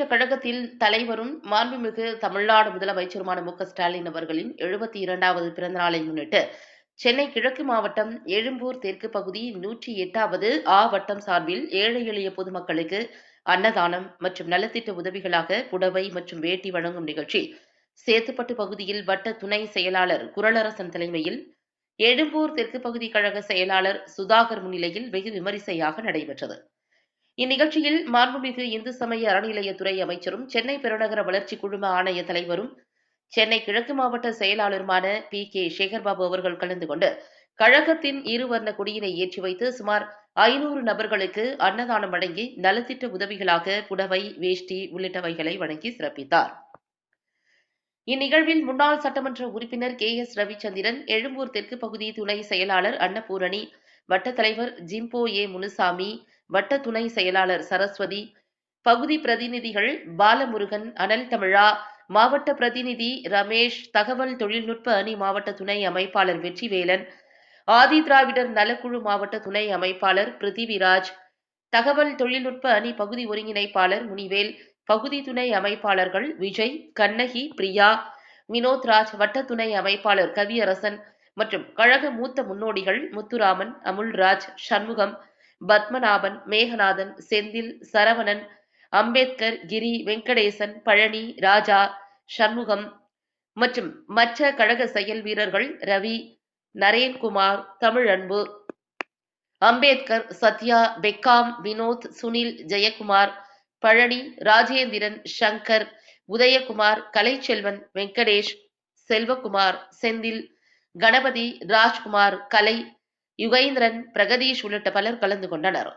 நடைபெற்ற கழகத்தில் தலைவரும் மாண்புமிகு தமிழ்நாடு முதலமைச்சருமான மு க ஸ்டாலின் அவர்களின் எழுபத்தி இரண்டாவது பிறந்தநாளை முன்னிட்டு சென்னை கிழக்கு மாவட்டம் எழும்பூர் தெற்கு பகுதி நூற்றி எட்டாவது ஆ வட்டம் சார்பில் ஏழை எளிய பொதுமக்களுக்கு அன்னதானம் மற்றும் நலத்திட்ட உதவிகளாக புடவை மற்றும் வேட்டி வழங்கும் நிகழ்ச்சி. சேத்துப்பட்டு பகுதியில் வட்ட துணை செயலாளர் குரலரசன் தலைமையில் எழும்பூர் தெற்கு பகுதி கழக செயலாளர் சுதாகர் முன்னிலையில் வெகு விமரிசையாக நடைபெற்றது. இந்நிகழ்ச்சியில் மாண்புமிகு இந்து சமய அறநிலையத்துறை அமைச்சரும் சென்னை பெருநகர வளர்ச்சி குழும ஆணைய தலைவரும் சென்னை கிழக்கு மாவட்ட செயலாளருமான பி. கே. சேகர்பாபு அவர்கள் கலந்து கொண்டு கழகத்தின் இருவர்ண கொடியினை ஏற்றி வைத்து சுமார் ஐநூறு நபர்களுக்கு அன்னதானம் வழங்கி நலத்திட்ட உதவிகளாக புடவை வேஷ்டி உள்ளிட்டவைகளை வழங்கி சிறப்பித்தார். இந்நிகழ்வில் முன்னாள் சட்டமன்ற உறுப்பினர் கே. எஸ். ரவிச்சந்திரன் எழும்பூர் தெற்கு பகுதி துணை செயலாளர் அன்னபூரணி வட்டத்தலைவர் ஜிம்போ ஏ. முனுசாமி வட்ட துணை செயலாளர் சரஸ்வதி பகுதி பிரதிநிதிகள் பாலமுருகன் அனல் தமிழா மாவட்ட பிரதிநிதி ரமேஷ் தகவல் தொழில்நுட்ப அணி மாவட்ட துணை அமைப்பாளர் வெற்றிவேலன் ஆதி திராவிடர் நலக்குழு மாவட்ட துணை அமைப்பாளர் பிருத்திவிராஜ் தகவல் தொழில்நுட்ப அணி பகுதி ஒருங்கிணைப்பாளர் முனிவேல் பகுதி துணை அமைப்பாளர்கள் விஜய் கண்ணகி பிரியா வினோத் ராஜ் வட்ட துணை அமைப்பாளர் கவியரசன் மற்றும் கழக மூத்த முன்னோடிகள் முத்துராமன் அமுல்ராஜ் சண்முகம் பத்மநாபன் மேகநாதன் செந்தில் சரவணன் அம்பேத்கர் கிரி வெங்கடேசன் பழனி ராஜா சண்முகம் மற்றும் மற்ற கழக செயல் வீரர்கள் ரவி நரேன்குமார் தமிழன்பு அம்பேத்கர் சத்யா பெக்காம் வினோத் சுனில் ஜெயக்குமார் பழனி ராஜேந்திரன் சங்கர் உதயகுமார் கலைச்செல்வன் வெங்கடேஷ் செல்வகுமார் செந்தில் கணபதி ராஜ்குமார் கலை யுகைந்திரன் பிரகதீஷ் உள்ளிட்ட பலர் கலந்து கொண்டனர்.